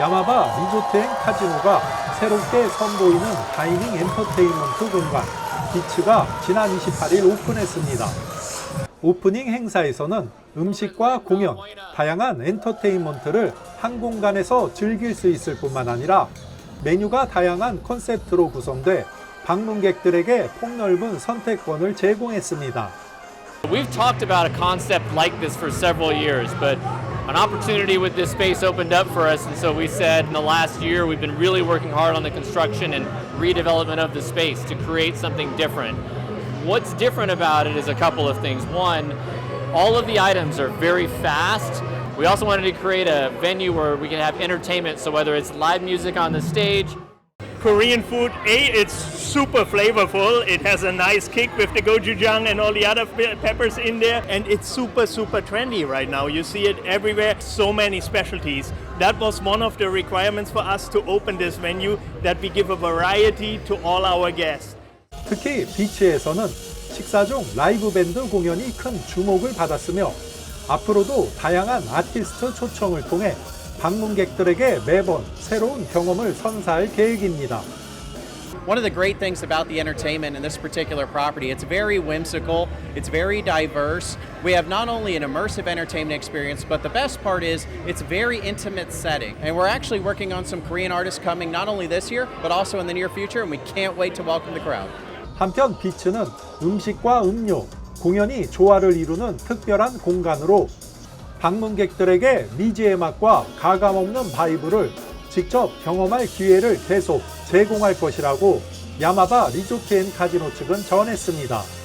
야마바 리조트 앤 카지노가 새롭게 선보이는 다이닝 엔터테인먼트 공간 비츠가 지난 28일 오픈했습니다. 오프닝 행사에서는 음식과 공연, 다양한 엔터테인먼트를 한 공간에서 즐길 수 있을 뿐만 아니라 메뉴가 다양한 컨셉트로 구성돼 방문객들에게 폭넓은 선택권을 제공했습니다. We've talked about a concept like this for several years, but an opportunity with this space opened up for us, and so we said in the last year we've been really working hard on the construction and redevelopment of the space to create something different. What's different about it is a couple of things. One, all of the items are very fast. We also wanted to create a venue where we can have entertainment, so whether it's live music on the stage, Korean food, A, it's super flavorful. It has a nice kick with the gochujang and all the other pe- peppers in there. And it's super, super trendy right now. You see it everywhere. So many specialties. That was one of the requirements for us to open this venue, that we give a variety to all our guests. 특히 비치에서는 식사 중 라이브 밴드 공연이 큰 주목을 받았으며 앞으로도 다양한 아티스트 초청을 통해 방문객들에게 매번 새로운 경험을 선사할 계획입니다. One of the great things about the entertainment in this particular property, it's very whimsical, it's very diverse. We have not only an immersive entertainment experience, but the best part is it's very intimate setting. And we're actually working on some Korean artists coming not only this year, but also in the near future, and we can't wait to welcome the crowd. 한편 비치는 음식과 음료, 공연이 조화를 이루는 특별한 공간으로 방문객들에게 미지의 맛과 가감없는 바이브를 직접 경험할 기회를 계속 제공할 것이라고 야마바 리조트 앤 카지노 측은 전했습니다.